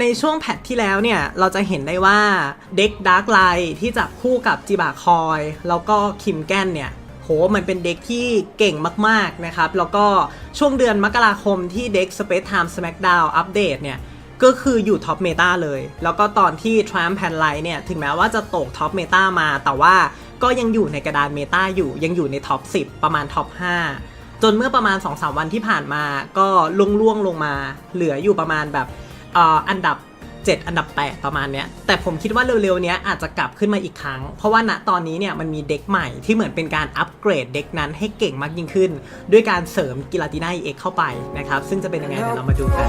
ในช่วงแพทที่แล้วเนี่ย เราจะเห็นได้ว่าเด็กดาร์กไลท์ที่จับคู่กับจิบาคอย แล้วก็คิมแกนเนี่ยโหมันเป็นเด็กที่เก่งมากๆนะครับ แล้วก็ช่วงเดือนมกราคมที่เด็ก Space Time Smackdown อัปเดตเนี่ย ก็คืออยู่ท็อปเมตาเลย แล้วก็ตอนที่ Triumph Pan Light เนี่ย ถึงแม้ว่าจะตกท็อปเมตามา แต่ว่าก็ยังอยู่ในกระดานเมตาอยู่ ยังอยู่ในท็อป 10 ประมาณท็อป 5 จนเมื่อประมาณ 2-3 วันที่ผ่านมา ก็ล่วงๆลงมา เหลืออยู่ประมาณแบบ อันดับ 7 อันดับ 8 ประมาณเนี้ยแต่ผมคิดว่าเร็วๆเนี้ยอาจจะกลับขึ้นมาอีกครั้ง เพราะว่าณตอนนี้เนี่ยมันมีเด็กใหม่ที่เหมือนเป็นการอัปเกรดเด็กนั้นให้เก่งมากยิ่งขึ้น ด้วยการเสริมกิลาติน่าเอ็กเข้าไปนะครับ ซึ่งจะเป็นยังไงเดี๋ยวเรามาดูกัน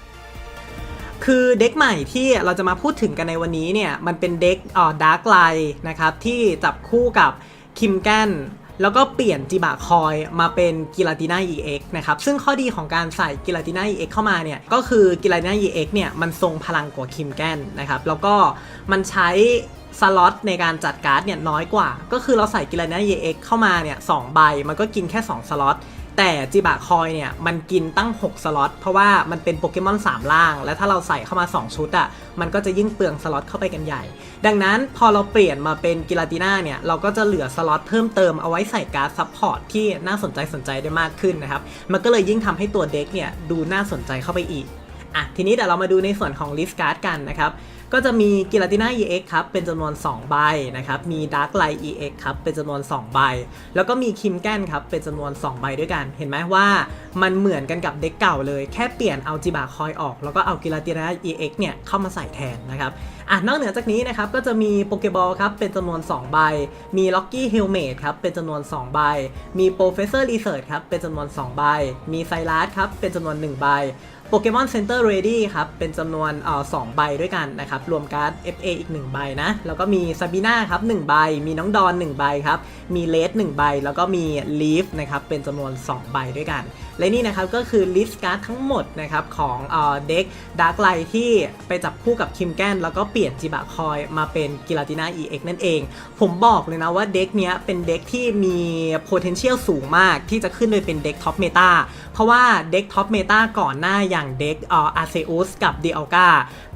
คือเด็กใหม่ที่เราจะมาพูดถึงกันในวันนี้เนี่ย มันเป็นเด็กอ่อดาร์กไลนะครับ ที่จับคู่กับคิมแกนแล้วก็เปลี่ยนจิบะคอยมาเป็นกิลาติน่า EX นะครับ ซึ่งข้อดีของการใส่กิลาติน่า EX เข้ามาเนี่ย ก็คือกิลาติน่า EX เนี่ย มันทรงพลังกว่าคิมแกนนะครับ แล้วก็มันใช้สล็อตในการจัดการ์ดเนี่ยน้อยกว่า ก็คือเราใส่กิลาติน่า EX เข้ามาเนี่ยสองใบ มันก็กินแค่ 2 สล็อต แต่จิบะคอยเนี่ย มันกินตั้ง 6 สล็อต เพราะว่ามันเป็นโปเกมอน 3 ล่าง และถ้าเราใส่เข้ามา 2 ชุดอะ่ะ มันก็จะยิ่งเปลืองสล็อตเข้าไปกันใหญ่ ดังนั้นพอเราเปลี่ยนมาเป็นกิลาติน่าเนี่ย เราก็จะเหลือสล็อตเพิ่มเติมเอาไว้ใส่การ์ดซัพพอร์ตที่น่าสนใจสนใจได้มากขึ้นนะครับ มันก็เลยยิ่งทำให้ตัวเด็กเนี่ยดูน่าสนใจเข้าไปอีกอะทีนี้เดี๋ยวเรามาดูในส่วนของลิสการ์ดกันนะครับ ก็จะมีกิลาติน่า EX ครับ เป็นจำนวน 2 ใบนะครับ มี Dark Light EX ครับ เป็นจำนวน 2 ใบ แล้วก็มีคิมแกนครับ เป็นจำนวน 2 ใบด้วยกัน เห็นไหมว่ามันเหมือนกันกับเด็กเก่าเลย แค่เปลี่ยนเอาจิบาคอยออก แล้วก็เอากิลาติน่า EX เนี่ยเข้ามาใส่แทนนะครับอะนอกเหนือจากนี้นะครับ ก็จะมีโปเกบอลครับ เป็นจำนวน 2 ใบ มีล็อกกี้เฮลเมทครับ เป็นจำนวน 2 ใบ มีโปรเฟสเซอร์รีเสิร์ชครับ เป็นจำนวน 2 ใบ มีไซรัสครับ เป็นจำนวน 1 ใบ โปเกมอนเซ็นเตอร์เรดี้ครับ เป็นจำนวนเอ่อสองใบด้วยกันนะครับ รวมการ์ด FA อีก 1 ใบนะ แล้วก็มีซาบีน่าครับ1ใบ มีน้องดอน 1 ใบครับ มีเลส1ใบ แล้วก็มีลีฟนะครับ เป็นจำนวน 2 ใบด้วยกัน และนี่นะครับก็คือลิสต์การ์ดทั้งหมดนะครับของเอ่อเด็กดาร์กไลที่ไปจับคู่กับคิมแกนแล้วก็เปลี่ยนจิบะคอยมาเป็นกิลาติน่า EX นั่นเอง ผมบอกเลยนะว่าเด็กเนี้ยเป็นเด็กที่มี potential สูงมากที่จะขึ้นไปเป็นเด็กท็อปเมตาเพราะว่าเด็กท็อปเมตาก่อนหน้าอย่างเด็กเอ่ออาเซอุสกับเดอัลกา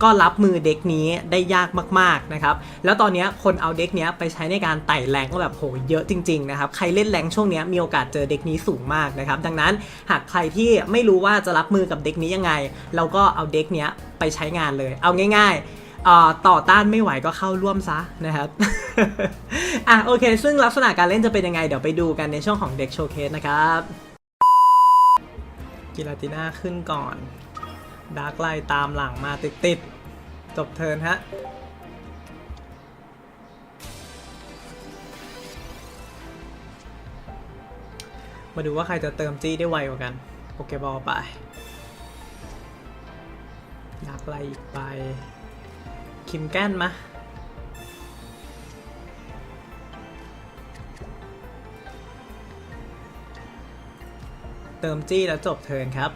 ก็รับมือเด็กนี้ได้ยากมากๆนะครับ แล้วตอนนี้คนเอาเด็กนี้ไปใช้ในการไต่แรงก็แบบโหเยอะจริงๆนะครับ ใครเล่นแรงช่วงนี้มีโอกาสเจอเด็กนี้สูงมากนะครับ ดังนั้นหากใครที่ไม่รู้ว่าจะรับมือกับเด็กนี้ยังไง เราก็เอาเด็กนี้ไปใช้งานเลย เอาง่ายๆต่อต้านไม่ไหวก็เข้าร่วมซะนะครับ อะโอเค ซึ่งลักษณะการเล่นจะเป็นยังไง เดี๋ยวไปดูกันในช่วงของเด็กโชว์เคสนะครับ กิลาติน่าขึ้นก่อนดาร์กไลตามหลังมาติดๆจบเทิร์นฮะมาดูว่าใครจะเติมจี้ได้ไวกว่ากัน โปเกบอลไปดาร์กไลอีกไป คิมแก้นมะ ติมจี้แล้วจบเทิร์นครับ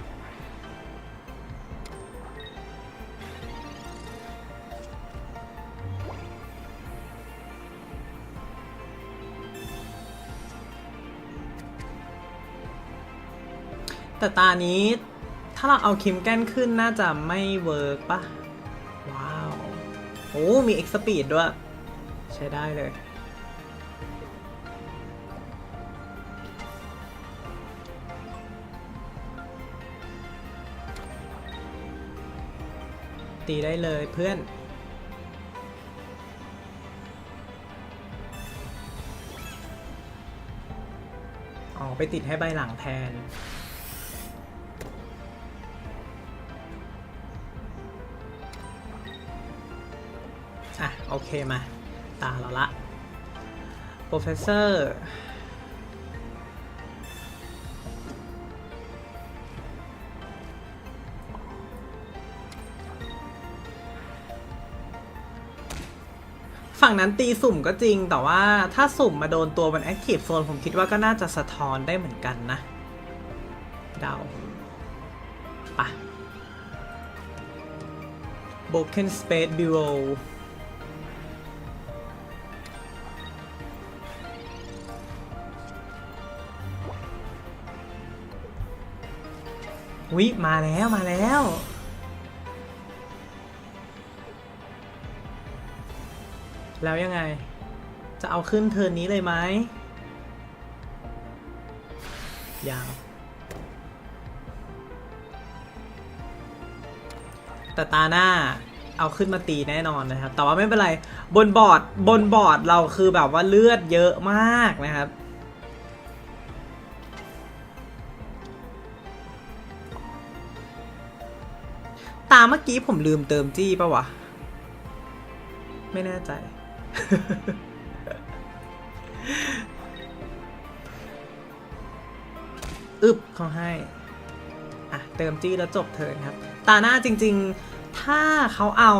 แต่ตานี้ถ้าเราเอาคิมแก้นขึ้นน่าจะไม่เวิร์กปะว้าว โอ้ มีเอ็กซ์ปีดด้วย ใช้ได้เลย ตีได้เลยเพื่อน อ๋อ ไปติดให้ใบหลังแทน อะ โอเคมา ตาเราละ โปรเฟสเซอร์ ฝั่งนั้นตีสุ่มก็จริง แต่ว่าถ้าสุ่มมาโดนตัวบน Active Zone ผมคิดว่าก็น่าจะสะท้อนได้เหมือนกันนะ เดาปะ Broken Space Bureau วิมาแล้วมาแล้ว แล้วยังไง จะเอาขึ้นเทิร์นนี้เลยไหมยังแต่ตาหน้าเอาขึ้นมาตีแน่นอนนะครับ แต่ว่าไม่เป็นไร บนบอร์ด บนบอร์ดเราคือแบบว่าเลือดเยอะมากนะครับ ตาเมื่อกี้ผมลืมเติมจี้ปะวะ ไม่แน่ใจ อึบเขาให้ อะ เติมจี้แล้วจบเทินครับ ตาหน้าจริง ๆ ถ้าเขาเอา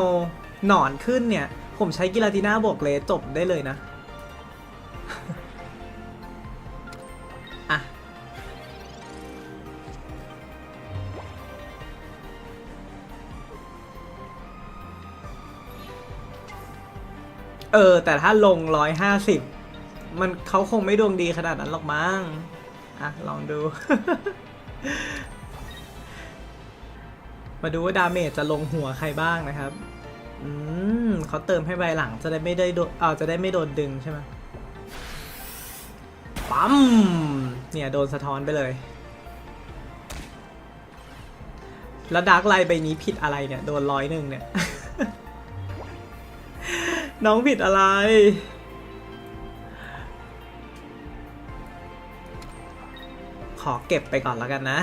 หนอนขึ้นเนี่ย ผมใช้กิลาติน่าบวกเลสจบได้เลยนะ เออ แต่ถ้าลงร้อยห้าสิบมันเขาคงไม่ดวงดีขนาดนั้นหรอกมั้งอะ ลองดู มาดูว่าดาเมจจะลงหัวใครบ้างนะครับ อืมเขาเติมให้ใบหลังจะได้ไม่ได้โดนเอาจะได้ไม่โดนดึงใช่ไหมปั๊มเนี่ยโดนสะท้อนไปเลย แล้วดาร์กไลน์ใบนี้ผิดอะไรเนี่ย โดนร้อยหนึ่งเนี่ย น้องผิดอะไร ขอเก็บไปก่อนแล้วกันนะ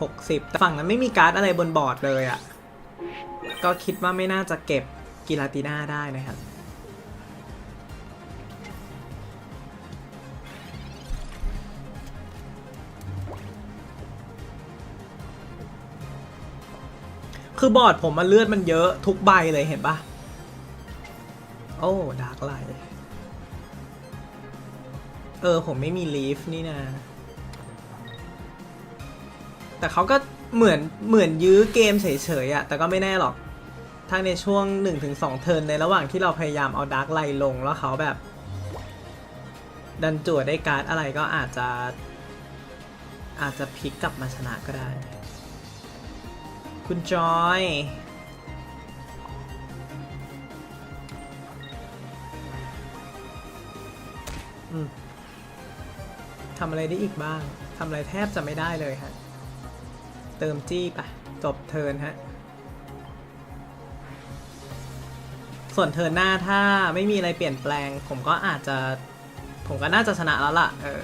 หกสิบแต่ฝั่งนั้นไม่มีการ์ดอะไรบนบอร์ดเลยอะ่ะ ก็คิดว่าไม่น่าจะเก็บกิลาติน่าได้นะครับ คือบอร์ดผมมันเลือดมันเยอะทุกใบเลยเห็นปะโอ้ดาร์กไลท์เออ ผมไม่มีลีฟนี่นะ แต่เขาก็เหมือนเหมือนยื้อเกมเฉยๆอะแต่ก็ไม่แน่หรอก ถ้าในช่วง 1-2 เทิร์นในระหว่างที่เราพยายามเอาดาร์กไลท์ลงแล้วเขาแบบ ดันจั่วได้การ์ดอะไรก็อาจจะ อาจจะพลิกกลับมาชนะก็ได้ คุณจอย อืมทำอะไรได้อีกบ้าง ทำอะไรแทบจะไม่ได้เลยฮะ เติมจี้ไปจบเทินฮะ ส่วนเทินหน้าถ้าไม่มีอะไรเปลี่ยนแปลง ผมก็อาจจะ ผมก็น่าจะชนะแล้วล่ะ เออ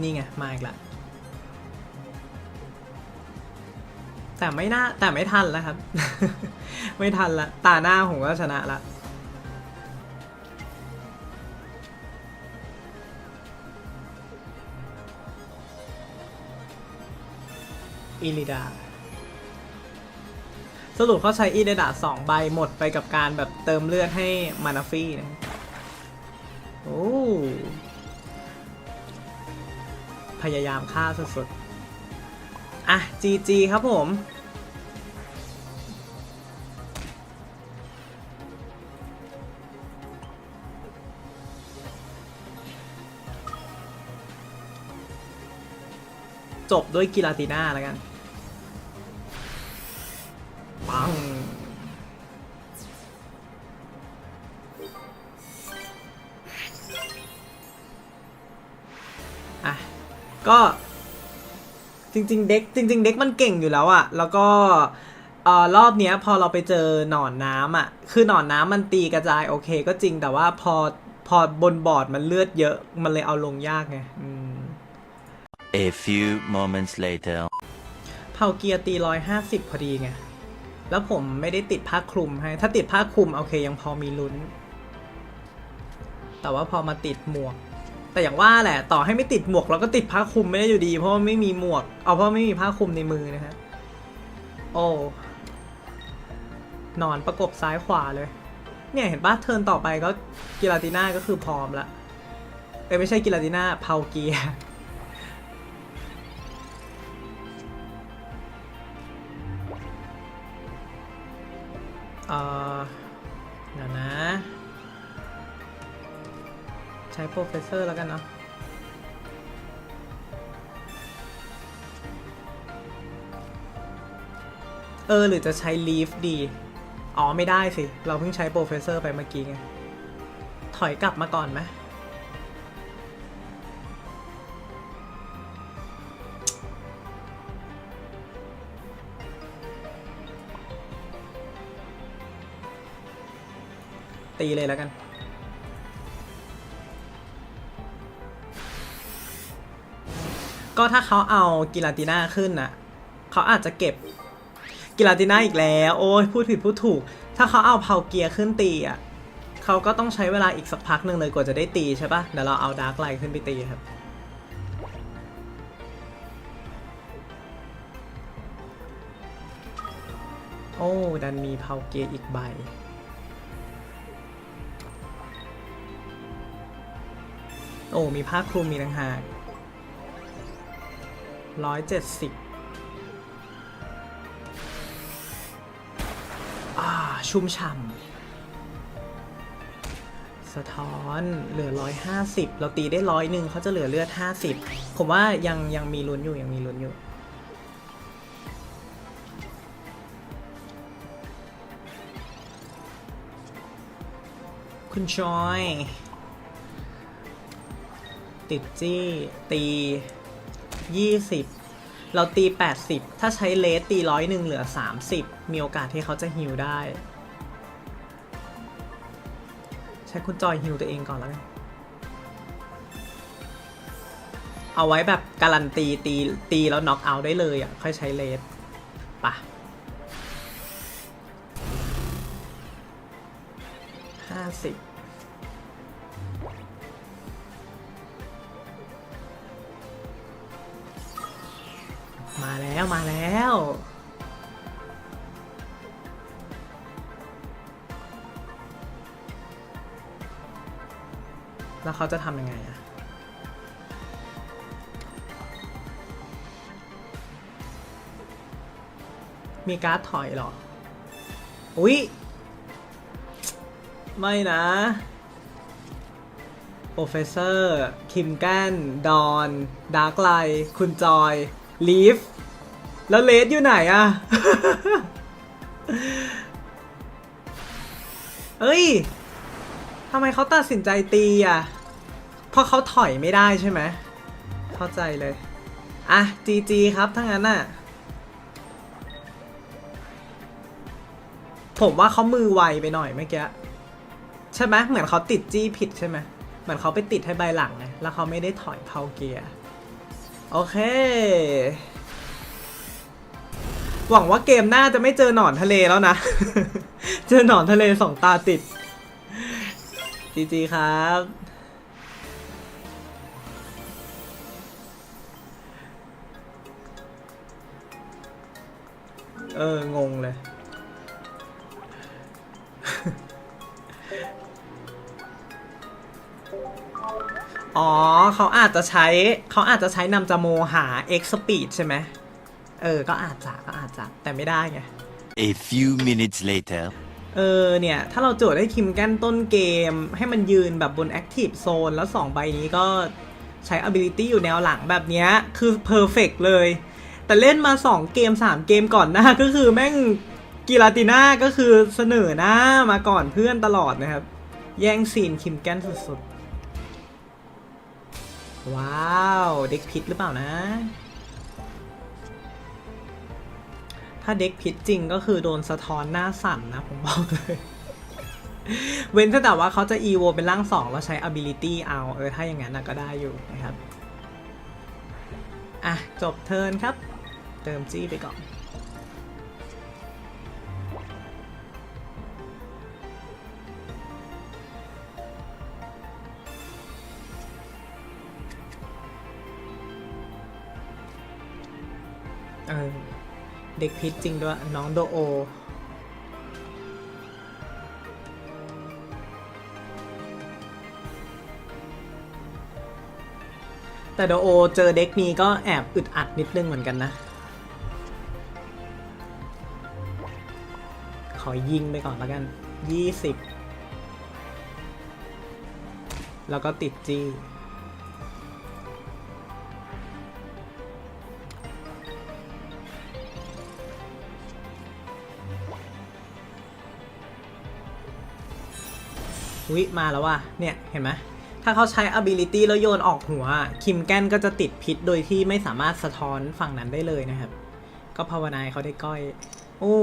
นี่ไง มาอีกละ แต่ไม่น่าแต่ไม่ทันแล้วครับ ไม่ทันละตาหน้าผมก็ชนะละอิลิดา สรุปเขาใช้อิลิดาสองใบหมดไปกับการแบบเติมเลือดให้มานาฟี่นะโอ้พยายามฆ่าสุด อะ GG ครับผม จบด้วยกิลาติน่าแล้วกันปังอะ ก็ จริง ๆ เด็กจริง ๆ เด็กมันเก่งอยู่แล้วอะแล้วก็เอ่อรอบเนี้ยพอเราไปเจอหนอนน้ำอะคือหนอนน้ำมันตีกระจายโอเค ก็จริงแต่ว่าพอพอบนบอร์ดมันเลือดเยอะมันเลยเอาลงยากไงอืม A few moments later. เผาเกียร์ตีร้อยห้าสิบพอดีไง แล้วผมไม่ได้ติดผ้าคลุมให้ ถ้าติดผ้าคลุมโอเคยังพอมีลุ้นแแต่ว่าพอมาติดหมวก แต่อย่างว่าแหละต่อให้ไม่ติดหมวกเราก็ติดผ้าคลุมไม่ได้อยู่ดี เพราะว่าไม่มีหมวก เอาเพราะไม่มีผ้าคลุมในมือนะฮะ โอ้นอนประกบซ้ายขวาเลย เนี่ยเห็นปะเทิร์นต่อไปก็กิลาติน่าก็คือพร้อมละเอ้ไม่ใช่กิลาติน่าเพาเกียเอ่อ ใช้โปรเฟสเซอร์แล้วกันเนาะเออ หรือจะใช้ leaf ดี อ๋อ ไม่ได้สิ เราเพิ่งใช้โปรเฟสเซอร์ไปเมื่อกี้ไง ถอยกลับมาก่อนไหม ตีเลยแล้วกัน ก็ถ้าเขาเอากิลาติน่าขึ้นน่ะเขาอาจจะเก็บกิลาติน่าอีกแล้ว โอ้ยพูดผิดพูดถูก ถ้าเขาเอาเพาเกียร์ขึ้นตีอะเขาก็ต้องใช้เวลาอีกสักพักหนึ่งเลยกว่าจะได้ตีใช่ปะเดี๋ยวเราเอาดาร์กไลท์ขึ้นไปตีครับโอ้ดันมีเพาเกียร์อีกใบโอ้มีผ้าคลุมมีต่างหาก ร้อยเจ็ดสิบอ่า ชุ่มฉ่ำสะท้อนเหลือร้อยห้าสิบเราตีได้ร้อยหนึ่งเขาจะเหลือเลือดห้าสิบผมว่ายังยังมีลุ้นอยู่ ยังมีลุ้นอยู่คุณชอย ติดจี้ ตี ยี่สิบเราตีแปดสิบถ้าใช้เลสตีร้อยหนึ่งเหลือสามสิบมีโอกาสที่เขาจะฮิวได้ ใช้คุณจอยฮิวตัวเองก่อนแล้วกันเอาไว้แบบการันตีตีตีแล้วน็อกเอาท์ได้เลยอะ ค่อยใช้เลสปะห้าสิบ แล้วมาแล้วแล้วเขาจะทำยังไงอะมีการ์ดถอยหรอ อุ๊ย ไม่นะโปรเฟสเซอร์ คิมแกนดอน ดาร์กไล คุณจอย ลีฟ แล้วเลสอยู่ไหนอะเอ้ยทำไมเขาตัดสินใจตีอะเพราะเขาถอยไม่ได้ใช่ไหมเข้าใจเลย อะจีจีครับถ้างั้นน่ะ ผมว่าเขามือไวไปหน่อยเมื่อกี้ ใช่ไหมเหมือนเขาติดจี้ผิดใช่ไหมเหมือนเขาไปติดให้ใบหลังไงแล้วเขาไม่ได้ถอยเพาเกียร์ โอเค หวังว่าเกมหน้าจะไม่เจอหนอนทะเลแล้วนะ เจอหนอนทะเลสองตาติดจีจีครับ เออ งงเลยอ๋อ เขาอาจจะใช้ เขาอาจจะใช้นำจโมหา X Speed ใช่ไหม เออ ก็อาจจะก็อาจจะแต่ไม่ได้ไง A few minutes later. เออเนี่ย ถ้าเราโจทย์ให้คิมแกนต้นเกม ให้มันยืนแบบบน Active Zone แล้ว 2 ใบนี้ก็ใช้ Ability อยู่แนวหลังแบบเนี้ย คือ Perfect เลย แต่เล่นมา 2 เกม 3 เกมก่อนหน้า ก็คือแม่งกีลาติน่าก็คือเสนอหน้ามาก่อนเพื่อนตลอดนะครับ แย่งซีนคิมแกนสุดๆ ว้าว เด็กพิษหรือเปล่านะ ถ้าเด็กพิษจริงก็คือโดนสะท้อนหน้าสั่นนะผมบอกเลยเว้นแต่ว่าเขาจะ EVO เป็นร่าง 2 แล้วใช้ ability เอาเออถ้าอย่างนั้นก็ได้อยู่นะครับ อะ จบเทิร์นครับ เติมจี้ไปก่อน เด็กพิษจริงด้วย น้องโดโอ แต่โดโอเจอเด็กนี้ก็แอบอึดอัดนิดนึงเหมือนกันนะ ขอยิงไปก่อนแล้วกันยี่สิบแล้วก็ติดจี้ วิมาแล้วว่ะเนี่ยเห็นไหมถ้าเขาใช้ ability แล้วโยนออกหัว คิมแกนก็จะติดพิษโดยที่ไม่สามารถสะท้อนฝั่งนั้นได้เลยนะครับ ก็ภาวนาเขาได้ก้อย โอ้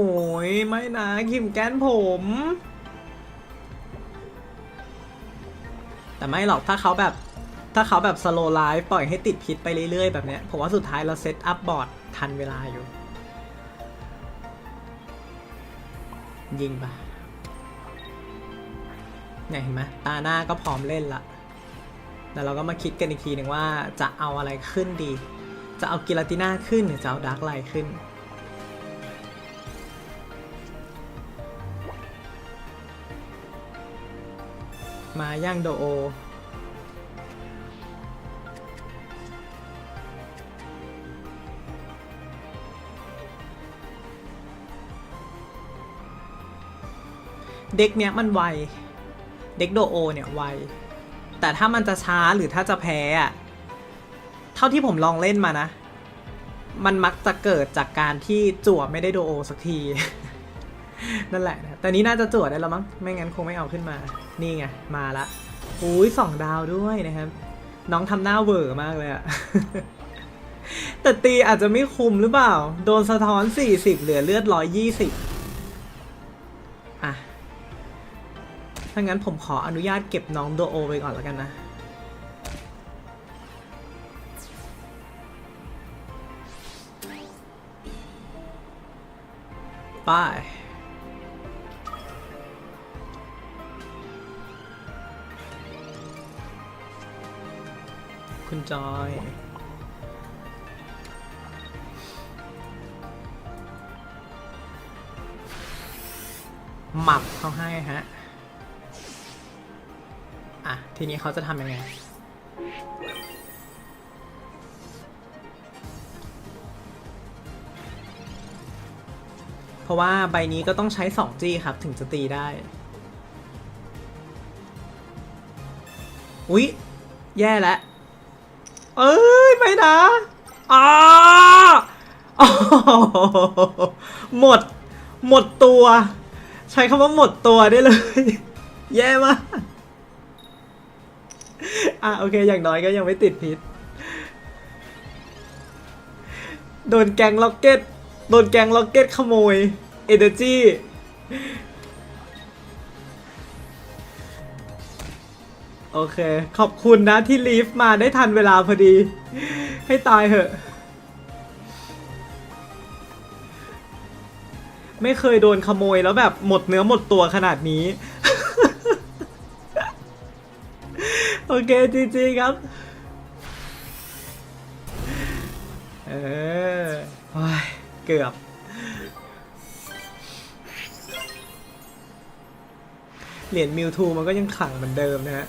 ยไม่นะคิมแกนผม แต่ไม่หรอกถ้าเขาแบบถ้าเขาแบบสโลไลฟ์ปล่อยให้ติดพิษไปเรื่อยๆ แบบเนี้ยผมว่าสุดท้ายเราเซตอัพบอร์ดทันเวลาอยู่ ยิงปะ เนี่ยเห็นไหมตาหน้าก็พร้อมเล่นละแล้วเราก็มาคิดกันอีกทีหนึ่งว่าจะเอาอะไรขึ้นดี จะเอากิลาติน่าขึ้นหรือจะเอาดาร์กไลท์ขึ้น มาย่างโดโอเด็กเนี้ยมันไว เด็กโดโอเนี่ยไว แต่ถ้ามันจะช้าหรือถ้าจะแพ้อะเท่าที่ผมลองเล่นมานะ มันมักจะเกิดจากการที่จั่วไม่ได้โดโอสักที นั่นแหละนะแต่นี้น่าจะจั่วได้แล้วมั้ง ไม่งั้นคงไม่เอาขึ้นมา นี่ไง มาละอุ้ยสองดาวด้วยนะครับ น้องทำหน้าเวอร์มากเลยอะแต่ตีอาจจะไม่คุมหรือเปล่า โดนสะท้อน 40 เหลือเลือด 120 อะ ถ้างั้นผมขออนุญาตเก็บน้องโดโอไปก่อนแล้วกันนะ ไปคุณจอยหมับเขาให้ฮะอะ ทีนี้เขาจะทำยังไง เพราะว่าใบนี้ก็ต้องใช้2จี้ครับถึงจะตีได้ อุ๊ย แย่แล้ว เอ้ย ไม่นะอ๋อหมด หมดตัว ใช้คำว่าหมดตัวได้เลย แย่มาก อะโอเคอย่างน้อยก็ยังไม่ติดพิษ โดนแกงล็อกเก็ต โดนแกงล็อกเก็ตขโมยเอเนอร์จีโอเค ขอบคุณนะที่ลีฟมาได้ทันเวลาพอดี ให้ตายเหอะ ไม่เคยโดนขโมยแล้วแบบหมดเนื้อหมดตัวขนาดนี้ อเคจริงๆครับ เออโอ้ยเกือบ เหรียญมิวทูมันก็ยังขลังเหมือนเดิมนะฮะ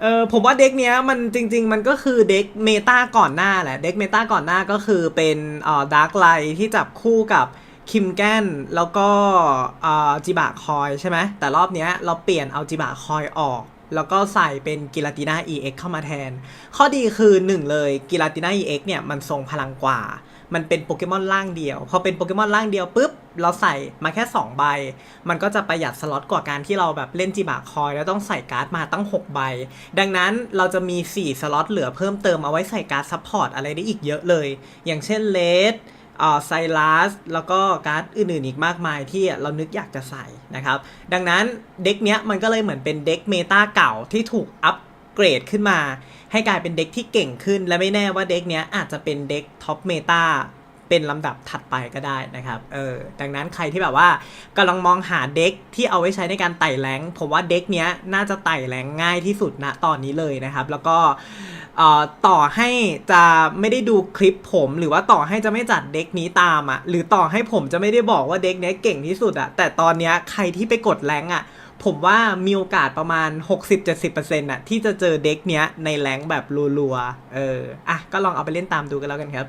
เออผมว่าเด็กเนี้ยมันจริง ๆ มันก็คือเด็กเมตาก่อนหน้าแหละ เด็กเมตาก่อนหน้าก็คือเป็นอ่อดาร์กไลที่จับคู่กับ คิมแกนแล้วก็อ่อจิบะคอยใช่ไหมแต่รอบเนี้ยเราเปลี่ยนเอาจิบะคอยออก แล้วก็ใส่เป็นกิลาติน่า EX เข้ามาแทน ข้อดีคือ 1 เลยกิลาติน่า EX เนี่ยมันทรงพลังกว่า มันเป็นโปเกมอนร่างเดียว พอเป็นโปเกมอนร่างเดียวปุ๊บ เราใส่มาแค่ 2 ใบ มันก็จะประหยัดสล็อตกว่าการที่เราแบบเล่นจิบะคอย แล้วต้องใส่การ์ดมาตั้ง 6 ใบ ดังนั้นเราจะมี 4 สล็อตเหลือเพิ่มเติมเอาไว้ใส่การ์ดซัพพอร์ตอะไรได้อีกเยอะเลย อย่างเช่นเลส ไซรัสแล้วก็การ์ดอื่นๆอีกมากมายที่เรานึกอยากจะใส่นะครับ ดังนั้นเด็กเนี้ยมันก็เลยเหมือนเป็นเด็กเมตาเก่าที่ถูกอัปเกรดขึ้นมา ให้กลายเป็นเด็กที่เก่งขึ้น และไม่แน่ว่าเด็กเนี้ยอาจจะเป็นเด็กท็อปเมตาเป็นลำดับถัดไปก็ได้นะครับ เออ ดังนั้นใครที่แบบว่ากำลังมองหาเด็กที่เอาไว้ใช้ในการไต่แรงผมว่าเด็กเนี้ยน่าจะไต่แรงง่ายที่สุดณตอนนี้เลยนะครับ แล้วก็ ต่อให้จะไม่ได้ดูคลิปผม หรือว่าต่อให้จะไม่จัดเด็กนี้ตามอะ่ะหรือต่อให้ผมจะไม่ได้บอกว่าเด็กเนี้ยเก่งที่สุดอะ่ะแต่ตอนเนี้ยใครที่ไปกดแรงอะ่ะผมว่ามีโอกาสประมาณ 60-70%อะที่จะเจอเด็กเนี้ยในแรงแบบรัวๆเอออะก็ลองเอาไปเล่นตามดูกันแล้วกันครับ